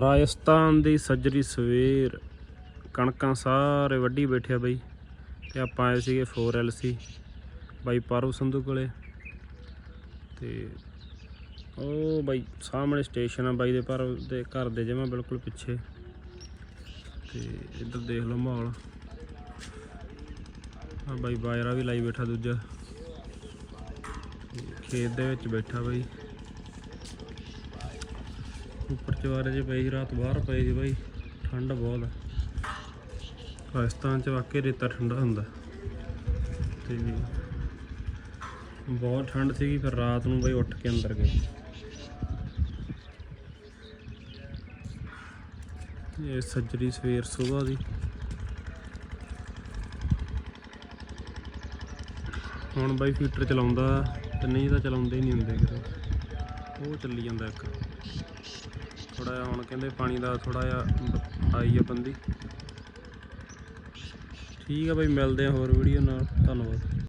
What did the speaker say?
ਰਾਜਸਥਾਨ ਦੀ ਸੱਜਰੀ ਸਵੇਰ। ਕਣਕਾਂ ਸਾਰੇ ਵੱਢੀ ਬੈਠਿਆ ਬਈ। ਤੇ ਆਪਾਂ ਆਏ ਸੀਗੇ 4LC ਬਾਈ ਪਾਰੂ ਸੰਧੂ ਕੋਲੇ। ਤੇ ਉਹ ਬਾਈ ਸਾਹਮਣੇ ਸਟੇਸ਼ਨ ਆ ਬਾਈ ਦੇ ਪਰ ਦੇ ਘਰ ਦੇ ਜਮਾ ਬਿਲਕੁਲ ਪਿੱਛੇ। ਤੇ ਇੱਧਰ ਦੇਖ ਲਓ ਮਾਹੌਲ। ਆ ਬਾਈ ਬਾਜਰਾ ਵੀ ਲਾਈ ਬੈਠਾ ਦੂਜਾ। ਖੇਤ ਦੇ ਵਿੱਚ ਬੈਠਾ ਬਾਈ। ਉੱਪਰ ਚਵਾਰੇ 'ਚ ਪਈ ਸੀ, ਰਾਤ ਬਾਹਰ ਪਈ ਸੀ ਬਾਈ ਠੰਡ ਬਹੁਤ ਆ। ਰਾਜਸਥਾਨ 'ਚ ਵਾਕਈ ਰੇਤਾ ਠੰਡਾ ਹੁੰਦਾ। ਤੇ ਬਹੁਤ ਠੰਡ ਸੀਗੀ ਫਿਰ ਰਾਤ ਨੂੰ ਬਾਈ ਉੱਠ ਕੇ ਅੰਦਰ ਗਏ। ਇਹ ਸੱਜਰੀ ਸਵੇਰ ਸੁਬਾਹ ਦੀ। ਹੁਣ ਬਾਈ ਫੀਟਰ ਚਲਾਉਂਦਾ ਤੇ ਨਹੀਂ ਤਾਂ ਚਲਾਉਂਦੇ ਹੀ ਨਹੀਂ ਹੁੰਦੇ ਕਿਤੇ। ਉਹ ਚੱਲੀ ਜਾਂਦਾ ਇੱਕ। ਥੋੜਾ ਜਿਹਾ ਹੁਣ ਕਹਿੰਦੇ ਪਾਣੀ ਦਾ ਥੋੜਾ ਜਿਹਾ ਆਈ ਆ ਬੰਦੀ। ਠੀਕ ਆ ਬਾਈ, ਮਿਲਦੇ ਆ ਹੋਰ ਵੀਡੀਓ ਨਾਲ। ਧੰਨਵਾਦ।